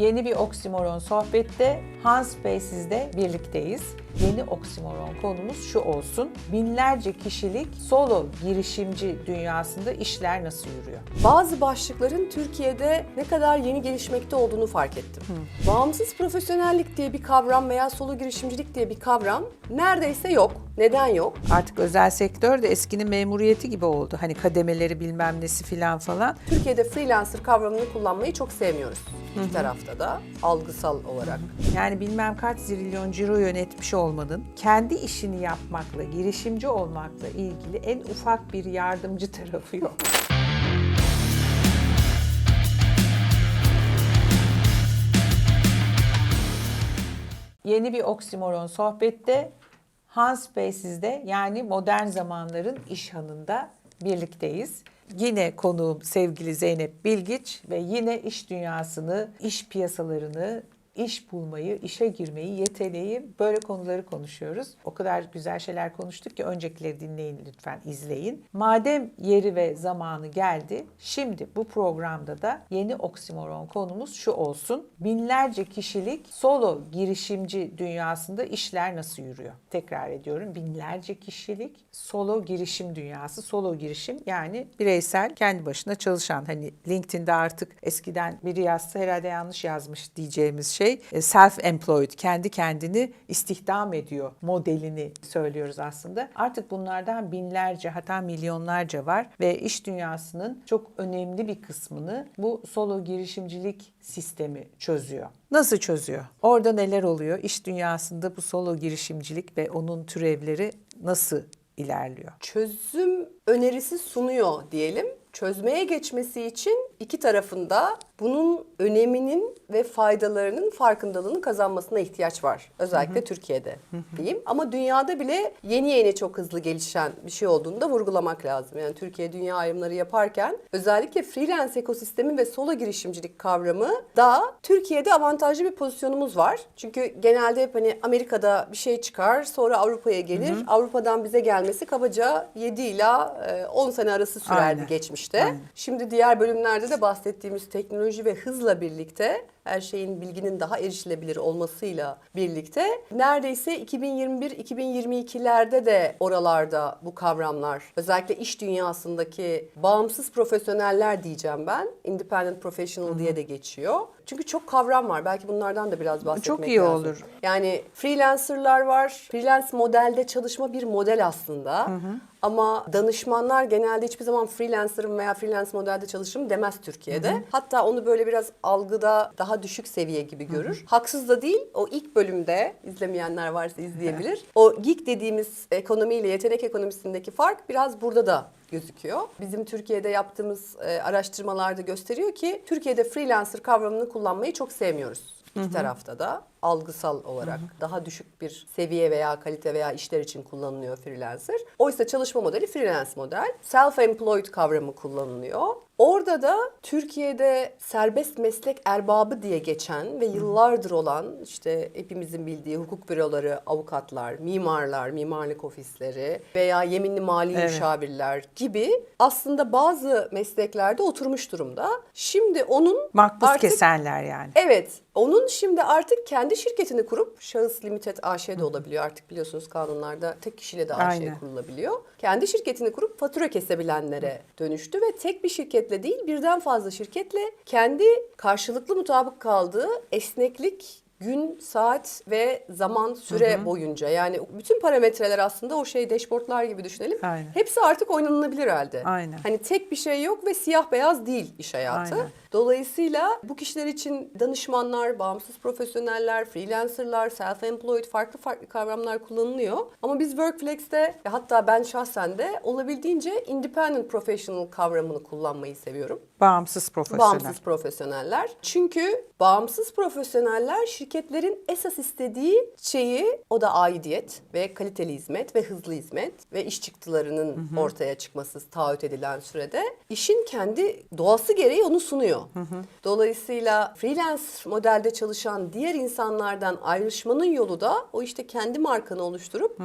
Yeni bir oksimoron sohbette Hans Bey sizle birlikteyiz. Yeni oksimoron konumuz şu olsun. Binlerce kişilik solo girişimci dünyasında işler nasıl yürüyor? Bazı başlıkların Türkiye'de ne kadar yeni gelişmekte olduğunu fark ettim. Bağımsız profesyonellik diye bir kavram veya solo girişimcilik diye bir kavram neredeyse yok. Neden yok? Artık özel sektör de eskinin memuriyeti gibi oldu. Hani kademeleri bilmem nesi filan falan. Türkiye'de freelancer kavramını kullanmayı çok sevmiyoruz. İki tarafta da algısal olarak. Yani bilmem kaç zilyon ciro yönetmiş olmanın kendi işini yapmakla, girişimci olmakla ilgili en ufak bir yardımcı tarafı yok. Yeni bir oksimoron sohbette Hans Bey sizde yani modern zamanların iş hanında birlikteyiz. Yine konuğum sevgili Zeynep Bilgiç ve yine iş dünyasını, iş piyasalarını, iş bulmayı, işe girmeyi, yeteneği böyle konuları konuşuyoruz. O kadar güzel şeyler konuştuk ki öncekileri dinleyin lütfen izleyin. Madem yeri ve zamanı geldi, şimdi bu programda da yeni oksimoron konumuz şu olsun. Binlerce kişilik solo girişimci dünyasında işler nasıl yürüyor? Tekrar ediyorum binlerce kişilik solo girişim dünyası. Solo girişim yani bireysel kendi başına çalışan hani LinkedIn'de artık eskiden biri yazsa herhalde yanlış yazmış diyeceğimiz şey e, self-employed kendi kendini istihdam ediyor modelini söylüyoruz aslında. Artık bunlardan binlerce hatta milyonlarca var ve iş dünyasının çok önemli bir kısmını bu solo girişimcilik sistemi çözüyor. Nasıl çözüyor? Orada neler oluyor? İş dünyasında bu solo girişimcilik ve onun türevleri nasıl ilerliyor? Çözüm önerisi sunuyor diyelim. Çözmeye geçmesi için iki tarafında bunun öneminin ve faydalarının farkındalığını kazanmasına ihtiyaç var. Özellikle Türkiye'de diyeyim. Ama dünyada bile yeni yeni çok hızlı gelişen bir şey olduğunu da vurgulamak lazım. Yani Türkiye dünya ayrımları yaparken özellikle freelance ekosistemi ve solo girişimcilik kavramı da Türkiye'de avantajlı bir pozisyonumuz var. Çünkü genelde hep hani Amerika'da bir şey çıkar sonra Avrupa'ya gelir. Avrupa'dan bize gelmesi kabaca 7 ila e, 10 sene arası sürerdi Aynen. geçmişte. Aynen. Şimdi diğer bölümlerde de bahsettiğimiz teknoloji ve hızla birlikte her şeyin bilginin daha erişilebilir olmasıyla birlikte neredeyse 2021-2022'lerde de oralarda bu kavramlar özellikle iş dünyasındaki bağımsız profesyoneller diyeceğim ben. Independent professional diye de geçiyor. Çünkü çok kavram var. Belki bunlardan da biraz bahsetmek Çok iyi lazım. olur. Yani freelancerlar var. Freelance modelde çalışma bir model aslında. Ama danışmanlar genelde hiçbir zaman freelancer'ım veya freelance modelde çalışırım demez Türkiye'de. Hatta onu böyle biraz algıda daha düşük seviye gibi görür. Haksız da değil. O ilk bölümde izlemeyenler varsa izleyebilir. o geek dediğimiz ekonomiyle yetenek ekonomisindeki fark biraz burada da gözüküyor. Bizim Türkiye'de yaptığımız e, araştırmalarda gösteriyor ki Türkiye'de freelancer kavramını kullanmayı çok sevmiyoruz. İki tarafta da algısal olarak daha düşük bir seviye veya kalite veya işler için kullanılıyor freelancer. Oysa çalışma modeli freelance model. Self-employed kavramı kullanılıyor. Orada da Türkiye'de serbest meslek erbabı diye geçen ve yıllardır olan işte hepimizin bildiği hukuk büroları, avukatlar, mimarlar, mimarlık ofisleri veya yeminli mali Evet. müşavirler gibi aslında bazı mesleklerde oturmuş durumda. Şimdi onun Makbuz artık kesenler yani. Evet. Onun şimdi artık kendi şirketini kurup şahıs limited AŞ de olabiliyor artık biliyorsunuz kanunlarda tek kişiyle de AŞ Aynen. kurulabiliyor. Kendi şirketini kurup fatura kesebilenlere dönüştü ve tek bir şirketle değil birden fazla şirketle kendi karşılıklı mutabık kaldığı esneklik gün, saat ve zaman, süre boyunca yani bütün parametreler aslında o şey dashboardlar gibi düşünelim. Aynen. Hepsi artık oynanılabilir halde. Aynen. Hani tek bir şey yok ve siyah beyaz değil iş hayatı. Aynen. Dolayısıyla bu kişiler için danışmanlar, bağımsız profesyoneller, freelancerlar, self-employed farklı farklı kavramlar kullanılıyor. Ama biz Workflex'te hatta ben şahsen de olabildiğince independent professional kavramını kullanmayı seviyorum. Bağımsız profesyonel. Bağımsız profesyoneller. Çünkü bağımsız profesyoneller şirketlerin esas istediği şeyi o da aidiyet ve kaliteli hizmet ve hızlı hizmet ve iş çıktılarının ortaya çıkması taahhüt edilen sürede işin kendi doğası gereği onu sunuyor. Dolayısıyla freelance modelde çalışan diğer insanlardan ayrışmanın yolu da o işte kendi markanı oluşturup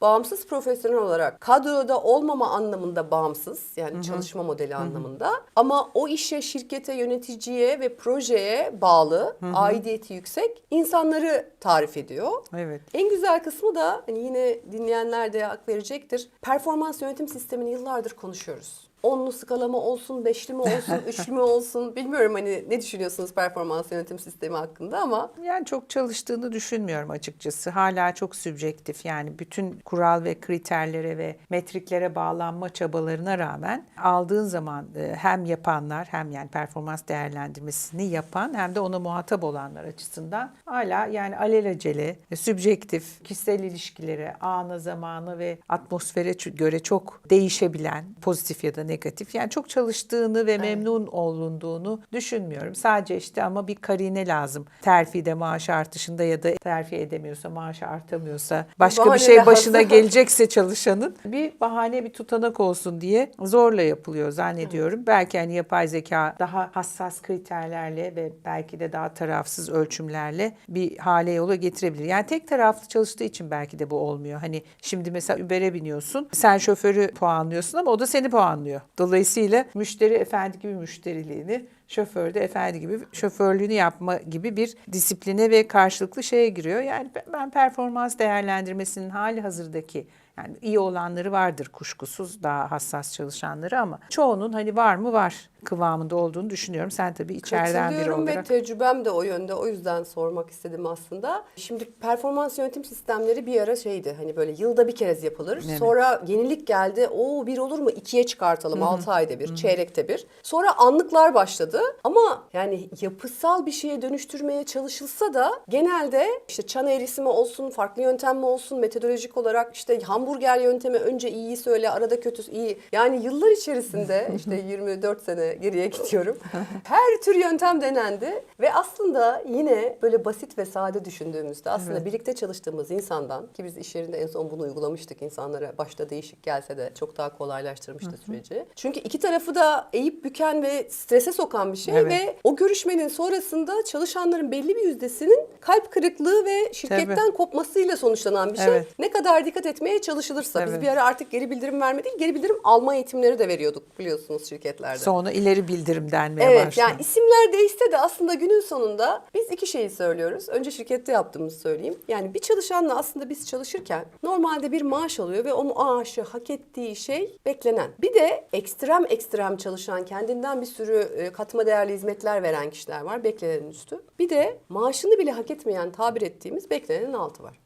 bağımsız profesyonel olarak kadroda olmama anlamında bağımsız yani çalışma modeli anlamında ama o işe, şirkete, yöneticiye ve projeye bağlı, aidiyeti yüksek insanları tarif ediyor. Evet. En güzel kısmı da hani yine dinleyenler de hak verecektir. Performans yönetim sistemini yıllardır konuşuyoruz. Onlu skalama olsun, beşli mi olsun, üçlü mü olsun bilmiyorum hani ne düşünüyorsunuz performans yönetim sistemi hakkında ama Yani çok çalıştığını düşünmüyorum açıkçası. Hala çok sübjektif. Yani bütün kural ve kriterlere ve metriklere bağlanma çabalarına rağmen aldığın zaman e, hem yapanlar hem yani performans değerlendirmesini yapan hem de ona muhatap olanlar açısından hala yani alelacele, e, sübjektif, kişisel ilişkilere, ana zamanı ve atmosfere göre çok değişebilen pozitif ya da negatif. Yani çok çalıştığını ve memnun olunduğunu düşünmüyorum. Sadece işte ama bir karine lazım. Terfide maaş artışında ya da terfi edemiyorsa, maaşı artamıyorsa, başka bir bahane şey lazım. başına gelecekse çalışanın bir bahane bir tutanak olsun diye zorla yapılıyor zannediyorum. Belki hani yapay zeka daha hassas kriterlerle ve belki de daha tarafsız ölçümlerle bir hale yola getirebilir. Yani tek taraflı çalıştığı için belki de bu olmuyor. Hani şimdi mesela Uber'e biniyorsun. Sen şoförü puanlıyorsun ama o da seni puanlıyor. Dolayısıyla müşteri efendi gibi müşteriliğini şoför de efendi gibi şoförlüğünü yapma gibi bir disipline ve karşılıklı şeye giriyor. Yani ben performans değerlendirmesinin hali hazırdaki yani iyi olanları vardır kuşkusuz daha hassas çalışanları ama çoğunun hani var mı var kıvamında olduğunu düşünüyorum. Sen tabii içeriden biri Katılıyorum ve olarak. tecrübem de o yönde. O yüzden sormak istedim aslında. Şimdi performans yönetim sistemleri bir ara şeydi. Hani böyle yılda bir kez yapılır. Evet. Sonra yenilik geldi. O bir olur mu? İkiye çıkartalım. Altı ayda bir, çeyrekte bir. Sonra anlıklar başladı. Ama yani yapısal bir şeye dönüştürmeye çalışılsa da genelde işte çan eğrisi mi olsun, farklı yöntem mi olsun, metodolojik olarak işte hamburger yöntemi önce iyiyi söyle, arada kötü iyi. Yani yıllar içerisinde işte 24 sene geriye gidiyorum. Her tür yöntem denendi ve aslında yine böyle basit ve sade düşündüğümüzde aslında birlikte çalıştığımız insandan ki biz iş yerinde en son bunu uygulamıştık insanlara başta değişik gelse de çok daha kolaylaştırmıştı süreci. Çünkü iki tarafı da eğip büken ve strese sokan bir şey Evet. ve o görüşmenin sonrasında çalışanların belli bir yüzdesinin kalp kırıklığı ve şirketten kopmasıyla sonuçlanan bir şey. Evet. Ne kadar dikkat etmeye çalışılırsa biz Evet. bir ara artık geri bildirim vermedik, geri bildirim alma eğitimleri de veriyorduk biliyorsunuz şirketlerde. Sonra ileri bildirim denmeye Evet başladı. yani isimler değişse de aslında günün sonunda biz iki şeyi söylüyoruz. Önce şirkette yaptığımızı söyleyeyim. Yani bir çalışanla aslında biz çalışırken normalde bir maaş alıyor ve o maaşı hak ettiği şey beklenen. Bir de ekstrem ekstrem çalışan kendinden bir sürü e, katma değerli hizmetler veren kişiler var beklenenin üstü. Bir de maaşını bile hak etmeyen tabir ettiğimiz beklenenin altı var.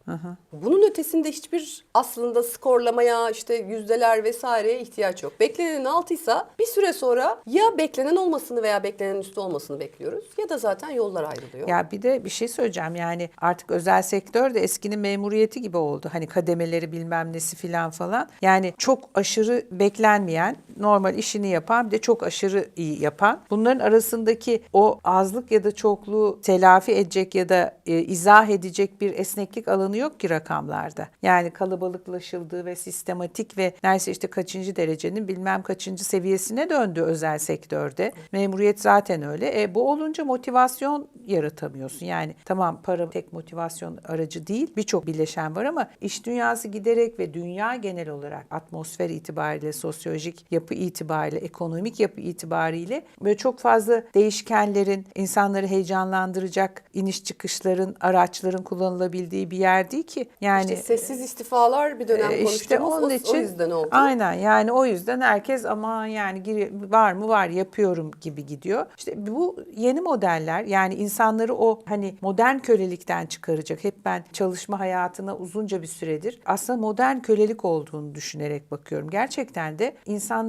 Bunun ötesinde hiçbir aslında skorlamaya işte yüzdeler vesaireye ihtiyaç yok. Beklenenin altıysa bir süre sonra ya beklenen olmasını veya beklenenin üstü olmasını bekliyoruz ya da zaten yollar ayrılıyor. Ya bir de bir şey söyleyeceğim yani artık özel sektör de eskinin memuriyeti gibi oldu. Hani kademeleri bilmem nesi filan falan. Yani çok aşırı beklenmeyen normal işini yapan bir de çok aşırı iyi yapan. Bunların arasındaki o azlık ya da çokluğu telafi edecek ya da e, izah edecek bir esneklik alanı yok ki rakamlarda. Yani kalabalıklaşıldığı ve sistematik ve neredeyse işte kaçıncı derecenin bilmem kaçıncı seviyesine döndü özel sektörde. Memuriyet zaten öyle. E, bu olunca motivasyon yaratamıyorsun. Yani tamam para tek motivasyon aracı değil. Birçok bileşen var ama iş dünyası giderek ve dünya genel olarak atmosfer itibariyle, sosyolojik yapı itibariyle, ekonomik yapı itibariyle böyle çok fazla değişkenlerin, insanları heyecanlandıracak iniş çıkışların, araçların kullanılabildiği bir yer değil ki. Yani İşte sessiz istifalar bir dönem e, işte konuştuğumuz onun o, için o yüzden oldu. Aynen yani o yüzden herkes aman yani var mı var yapıyorum gibi gidiyor. İşte bu yeni modeller yani insanları o hani modern kölelikten çıkaracak. Hep ben çalışma hayatına uzunca bir süredir aslında modern kölelik olduğunu düşünerek bakıyorum. Gerçekten de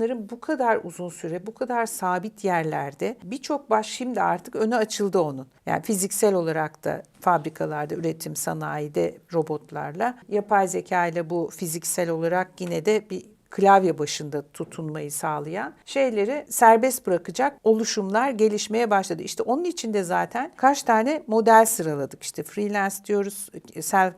insanların bu kadar uzun süre bu kadar sabit yerlerde birçok baş şimdi artık önü açıldı onun. Yani fiziksel olarak da fabrikalarda, üretim sanayide robotlarla, yapay zeka ile bu fiziksel olarak yine de bir klavye başında tutunmayı sağlayan şeyleri serbest bırakacak oluşumlar gelişmeye başladı. İşte onun için de zaten kaç tane model sıraladık. İşte freelance diyoruz,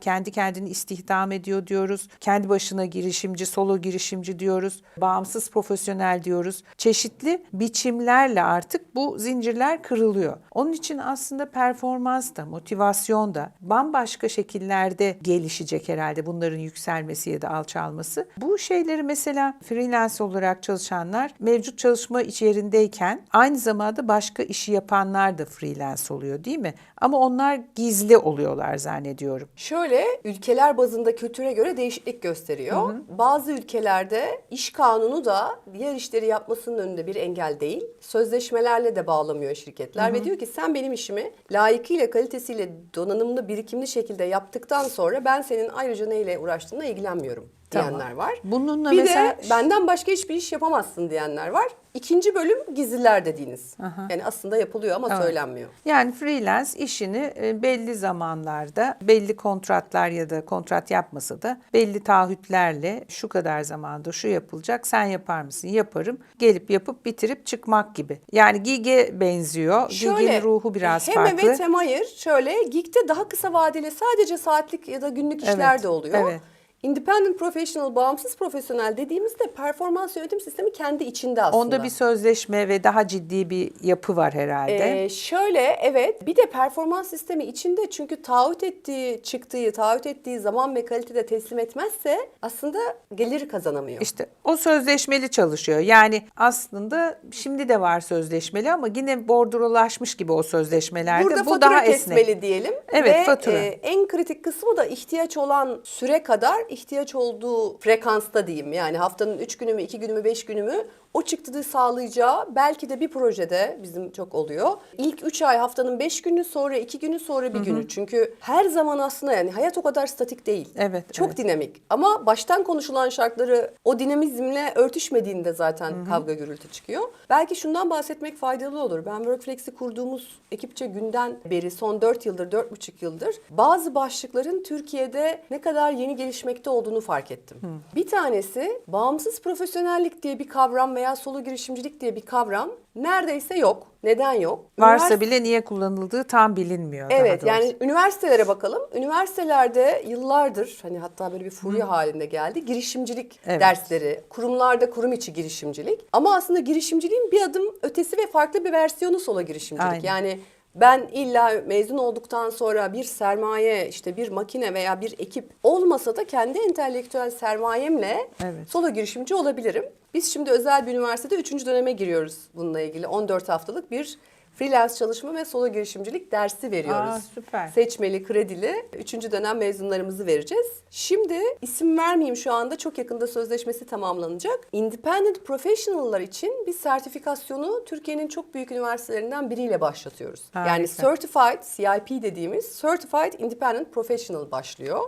kendi kendini istihdam ediyor diyoruz, kendi başına girişimci, solo girişimci diyoruz, bağımsız profesyonel diyoruz. Çeşitli biçimlerle artık bu zincirler kırılıyor. Onun için aslında performans da, motivasyon da bambaşka şekillerde gelişecek herhalde bunların yükselmesi ya da alçalması. Bu şeyleri mesela freelance olarak çalışanlar mevcut çalışma iç yerindeyken aynı zamanda başka işi yapanlar da freelance oluyor değil mi? Ama onlar gizli oluyorlar zannediyorum. Şöyle ülkeler bazında kültüre göre değişiklik gösteriyor. Bazı ülkelerde iş kanunu da diğer işleri yapmasının önünde bir engel değil. Sözleşmelerle de bağlamıyor şirketler ve diyor ki sen benim işimi layıkıyla kalitesiyle donanımlı birikimli şekilde yaptıktan sonra ben senin ayrıca neyle uğraştığına ilgilenmiyorum Tamam. diyenler var. Bununla bir mesela- de benden başka hiçbir iş yapamazsın diyenler var. İkinci bölüm gizliler dediğiniz. Yani aslında yapılıyor ama söylenmiyor. Yani freelance işini e, belli zamanlarda, belli kontratlar ya da kontrat yapmasa da belli taahhütlerle şu kadar zamanda şu yapılacak sen yapar mısın? Yaparım. Gelip yapıp bitirip çıkmak gibi. Yani gige benziyor. Gige'nin ruhu biraz hem farklı. evet hem hayır. Şöyle gig'de daha kısa vadeli sadece saatlik ya da günlük işler Evet, de oluyor. evet. Independent professional, bağımsız profesyonel dediğimizde performans yönetim sistemi kendi içinde aslında. Onda bir sözleşme ve daha ciddi bir yapı var herhalde. Ee, şöyle evet bir de performans sistemi içinde çünkü taahhüt ettiği çıktığı, taahhüt ettiği zaman ve kalitede teslim etmezse aslında gelir kazanamıyor. İşte o sözleşmeli çalışıyor. Yani aslında şimdi de var sözleşmeli ama yine bordrolaşmış gibi o sözleşmelerde. Burada Bu fatura daha kesmeli esnek. diyelim. Evet, Ve fatura. e, en kritik kısmı da ihtiyaç olan süre kadar ihtiyaç olduğu frekansta diyeyim. Yani haftanın 3 günü mü, 2 günü mü, 5 günü mü o çıktığı sağlayacağı belki de bir projede bizim çok oluyor. İlk 3 ay haftanın 5 günü sonra 2 günü sonra bir günü. Çünkü her zaman aslında yani hayat o kadar statik değil. Evet, Çok evet. dinamik. Ama baştan konuşulan şartları o dinamizmle örtüşmediğinde zaten kavga gürültü çıkıyor. Belki şundan bahsetmek faydalı olur. Ben Workflex'i kurduğumuz ekipçe günden beri son 4 yıldır, 4,5 yıldır bazı başlıkların Türkiye'de ne kadar yeni gelişmekte olduğunu fark ettim. Bir tanesi bağımsız profesyonellik diye bir kavram veya solo girişimcilik diye bir kavram neredeyse yok. Neden yok? Varsa bile niye kullanıldığı tam bilinmiyor. daha Evet doğrusu. yani üniversitelere bakalım. Üniversitelerde yıllardır hani hatta böyle bir furya halinde geldi. Girişimcilik Evet. dersleri, kurumlarda kurum içi girişimcilik. Ama aslında girişimciliğin bir adım ötesi ve farklı bir versiyonu sola girişimcilik. Aynen. Yani ben illa mezun olduktan sonra bir sermaye, işte bir makine veya bir ekip olmasa da kendi entelektüel sermayemle Evet. solo girişimci olabilirim. Biz şimdi özel bir üniversitede 3. döneme giriyoruz bununla ilgili. 14 haftalık bir freelance çalışma ve solo girişimcilik dersi veriyoruz. Aa, süper. Seçmeli, kredili 3. dönem mezunlarımızı vereceğiz. Şimdi isim vermeyeyim şu anda çok yakında sözleşmesi tamamlanacak. Independent Professional'lar için bir sertifikasyonu Türkiye'nin çok büyük üniversitelerinden biriyle başlatıyoruz. Yani Harika. Certified CIP dediğimiz Certified Independent Professional başlıyor.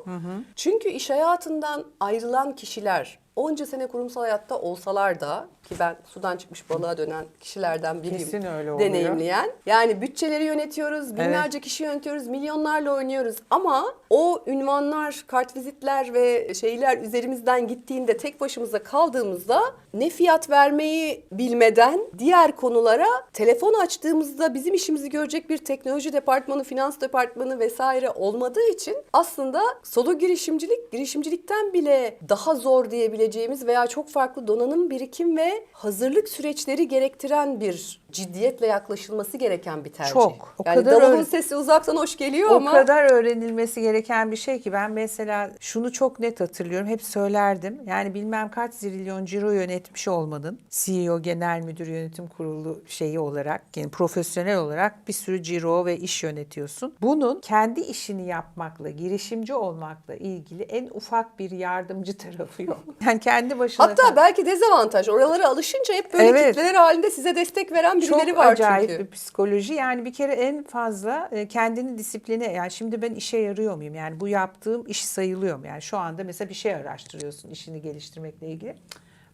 Çünkü iş hayatından ayrılan kişiler onca sene kurumsal hayatta olsalar da ki ben sudan çıkmış balığa dönen kişilerden biriyim. Kesin öyle oluyor. Deneyimleyen. Yani bütçeleri yönetiyoruz, binlerce kişi yönetiyoruz, milyonlarla oynuyoruz. Ama o ünvanlar, kartvizitler ve şeyler üzerimizden gittiğinde tek başımıza kaldığımızda ne fiyat vermeyi bilmeden diğer konulara telefon açtığımızda bizim işimizi görecek bir teknoloji departmanı, finans departmanı vesaire olmadığı için aslında solo girişimcilik, girişimcilikten bile daha zor diyebileceğimiz veya çok farklı donanım, birikim ve hazırlık süreçleri gerektiren bir ciddiyetle yaklaşılması gereken bir tercih. Çok. O yani kadar davulun sesi uzaktan hoş geliyor O ama kadar öğrenilmesi gereken bir şey ki ben mesela şunu çok net hatırlıyorum. Hep söylerdim. Yani bilmem kaç zilyon ciro yönetmiş olmanın CEO, genel müdür, yönetim kurulu şeyi olarak yani profesyonel olarak bir sürü ciro ve iş yönetiyorsun. Bunun kendi işini yapmakla, girişimci olmakla ilgili en ufak bir yardımcı tarafı yok. Yani kendi başına hatta belki dezavantaj. Oralara alışınca hep böyle Evet. kitleler halinde size destek veren birileri çok var acayip çünkü. bir psikoloji. Yani bir kere en fazla e, kendini disipline yani şimdi ben işe yarıyor muyum? Yani bu yaptığım iş sayılıyor mu? Yani şu anda mesela bir şey araştırıyorsun işini geliştirmekle ilgili.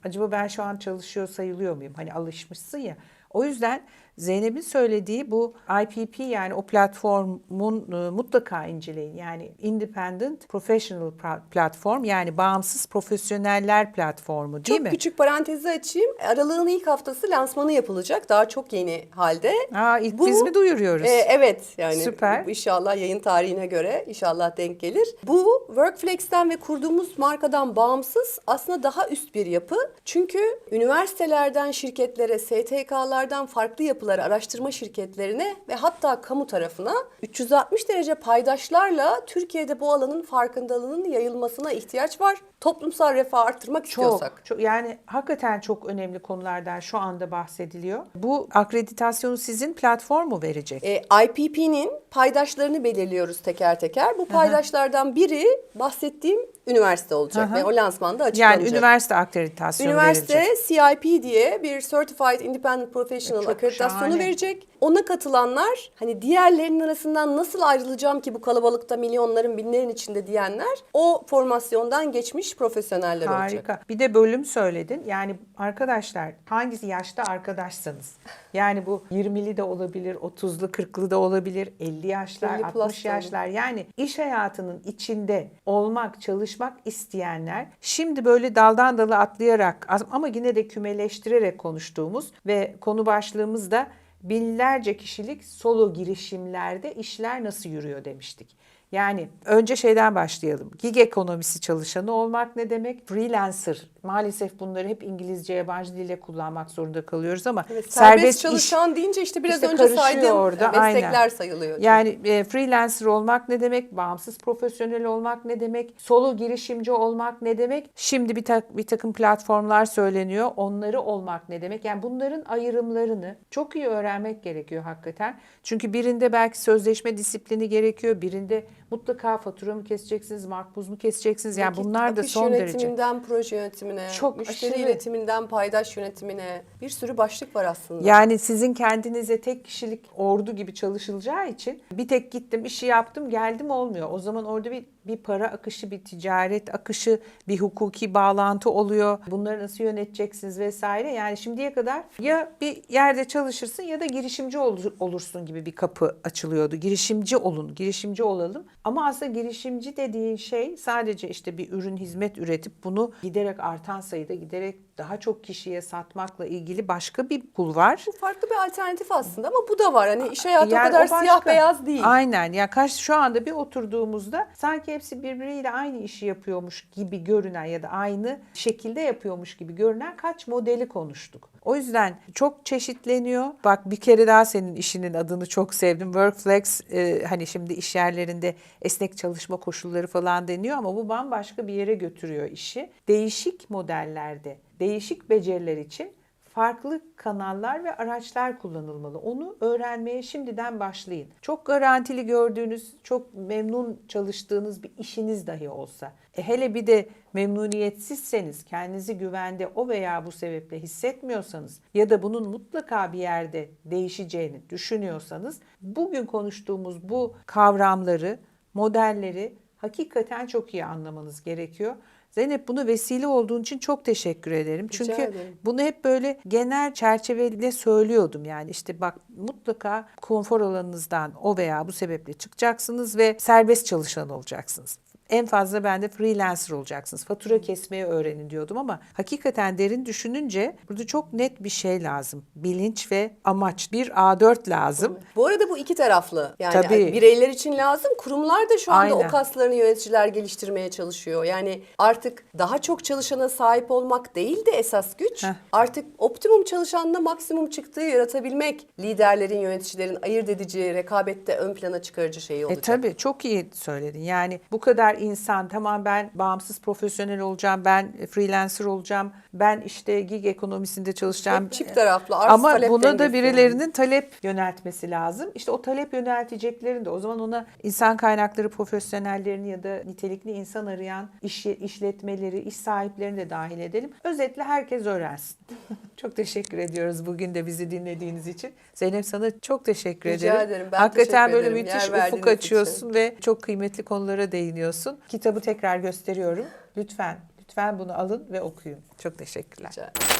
Acaba ben şu an çalışıyor sayılıyor muyum? Hani alışmışsın ya. O yüzden Zeynep'in söylediği bu IPP yani o platformun e, mutlaka inceleyin. Yani Independent Professional Platform yani bağımsız profesyoneller platformu değil çok mi? küçük parantezi açayım. Aralığın ilk haftası lansmanı yapılacak. Daha çok yeni halde. Aa, ilk Bu- biz mi duyuruyoruz? Ee, evet yani Süper. inşallah yayın tarihine göre inşallah denk gelir. Bu Workflex'ten ve kurduğumuz markadan bağımsız aslında daha üst bir yapı. Çünkü üniversitelerden şirketlere, STK'lardan farklı yapılara, araştırma şirketlerine ve hatta kamu tarafına 360 derece paydaşlarla Türkiye'de bu alanın farkındalığının yayılmasına ihtiyaç var. Toplumsal refah arttırmak istiyorsak. Çok, çok yani hakikaten çok önemli konulardan şu anda bahsediliyor. Bu akreditasyonu sizin platform mu verecek? E, IPP'nin paydaşlarını belirliyoruz teker teker. Bu paydaşlardan biri bahsettiğim üniversite olacak Aha. ve o lansmanda açıklanacak. yani üniversite akreditasyonu Üniversite verilecek. CIP diye bir Certified Independent Professional Çok akreditasyonu şahane. verecek. Ona katılanlar hani diğerlerinin arasından nasıl ayrılacağım ki bu kalabalıkta milyonların binlerin içinde diyenler o formasyondan geçmiş profesyoneller olacak. Harika. Bir de bölüm söyledin. Yani arkadaşlar hangisi yaşta arkadaşsanız. Yani bu 20'li de olabilir, 30'lu, 40'lı da olabilir, 50 yaşlar, 50 plus 60 da olur. yaşlar. Yani iş hayatının içinde olmak, çalışmak isteyenler şimdi böyle daldan dala atlayarak ama yine de kümeleştirerek konuştuğumuz ve konu başlığımız da binlerce kişilik solo girişimlerde işler nasıl yürüyor demiştik. Yani önce şeyden başlayalım. Gig ekonomisi çalışanı olmak ne demek? Freelancer. Maalesef bunları hep İngilizce, yabancı dille kullanmak zorunda kalıyoruz ama Evet, serbest, iş- çalışan deyince işte biraz işte önce saydığım orada, meslekler aynen. sayılıyor. Yani e, freelancer olmak ne demek? Bağımsız profesyonel olmak ne demek? Solo girişimci olmak ne demek? Şimdi bir, tak, bir takım platformlar söyleniyor. Onları olmak ne demek? Yani bunların ayrımlarını çok iyi öğrenmek gerekiyor hakikaten. Çünkü birinde belki sözleşme disiplini gerekiyor. Birinde mutlaka fatura mı keseceksiniz, makbuz mu keseceksiniz? Yani bunlar da son derece. yönetiminden proje yönetimine, Çok müşteri aşırı. yönetiminden paydaş yönetimine bir sürü başlık var aslında. Yani sizin kendinize tek kişilik ordu gibi çalışılacağı için bir tek gittim işi yaptım geldim olmuyor. O zaman orada bir bir para akışı, bir ticaret akışı, bir hukuki bağlantı oluyor. Bunları nasıl yöneteceksiniz vesaire. Yani şimdiye kadar ya bir yerde çalışırsın ya da girişimci ol- olursun gibi bir kapı açılıyordu. Girişimci olun, girişimci olalım. Ama aslında girişimci dediğin şey sadece işte bir ürün hizmet üretip bunu giderek artan sayıda giderek daha çok kişiye satmakla ilgili başka bir pul var. Bu farklı bir alternatif aslında ama bu da var. Hani iş hayatı Yani o kadar başka. siyah beyaz değil. Aynen. Ya kaç şu anda bir oturduğumuzda sanki hepsi birbiriyle aynı işi yapıyormuş gibi görünen ya da aynı şekilde yapıyormuş gibi görünen kaç modeli konuştuk. O yüzden çok çeşitleniyor. Bak bir kere daha senin işinin adını çok sevdim. Workflex e, hani şimdi iş yerlerinde esnek çalışma koşulları falan deniyor ama bu bambaşka bir yere götürüyor işi. Değişik modellerde, değişik beceriler için farklı kanallar ve araçlar kullanılmalı. Onu öğrenmeye şimdiden başlayın. Çok garantili gördüğünüz, çok memnun çalıştığınız bir işiniz dahi olsa. E hele bir de memnuniyetsizseniz, kendinizi güvende o veya bu sebeple hissetmiyorsanız ya da bunun mutlaka bir yerde değişeceğini düşünüyorsanız bugün konuştuğumuz bu kavramları, modelleri hakikaten çok iyi anlamanız gerekiyor. Zeynep bunu vesile olduğun için çok teşekkür ederim. Rica Çünkü ederim. bunu hep böyle genel çerçeveyle söylüyordum. Yani işte bak mutlaka konfor alanınızdan o veya bu sebeple çıkacaksınız ve serbest çalışan olacaksınız. En fazla ben de freelancer olacaksınız. Fatura kesmeyi öğrenin diyordum ama hakikaten derin düşününce burada çok net bir şey lazım. Bilinç ve amaç. Bir A4 lazım. Bu arada bu iki taraflı. Yani Tabii. bireyler için lazım. Kurumlar da şu anda Aynen. o kaslarını yöneticiler geliştirmeye çalışıyor. Yani artık daha çok çalışana sahip olmak değil de esas güç. Heh. Artık optimum çalışanla maksimum çıktığı yaratabilmek liderlerin, yöneticilerin ayırt edici, rekabette ön plana çıkarıcı şeyi E olacak. tabii çok iyi söyledin. Yani bu kadar insan. Tamam ben bağımsız profesyonel olacağım, ben freelancer olacağım, ben işte gig ekonomisinde çalışacağım. Hep çift taraflı, arz Ama talep buna da birilerinin talep yöneltmesi lazım. İşte o talep yönelteceklerin de o zaman ona insan kaynakları profesyonellerini ya da nitelikli insan arayan iş, işletmeleri, iş sahiplerini de dahil edelim. Özetle herkes öğrensin. çok teşekkür ediyoruz bugün de bizi dinlediğiniz için. Zeynep sana çok teşekkür Rica ederim. ederim. Ben Hakikaten böyle ederim. müthiş Yer ufuk için. açıyorsun ve çok kıymetli konulara değiniyorsun. Kitabı tekrar gösteriyorum. Lütfen, lütfen bunu alın ve okuyun. Çok teşekkürler. Rica.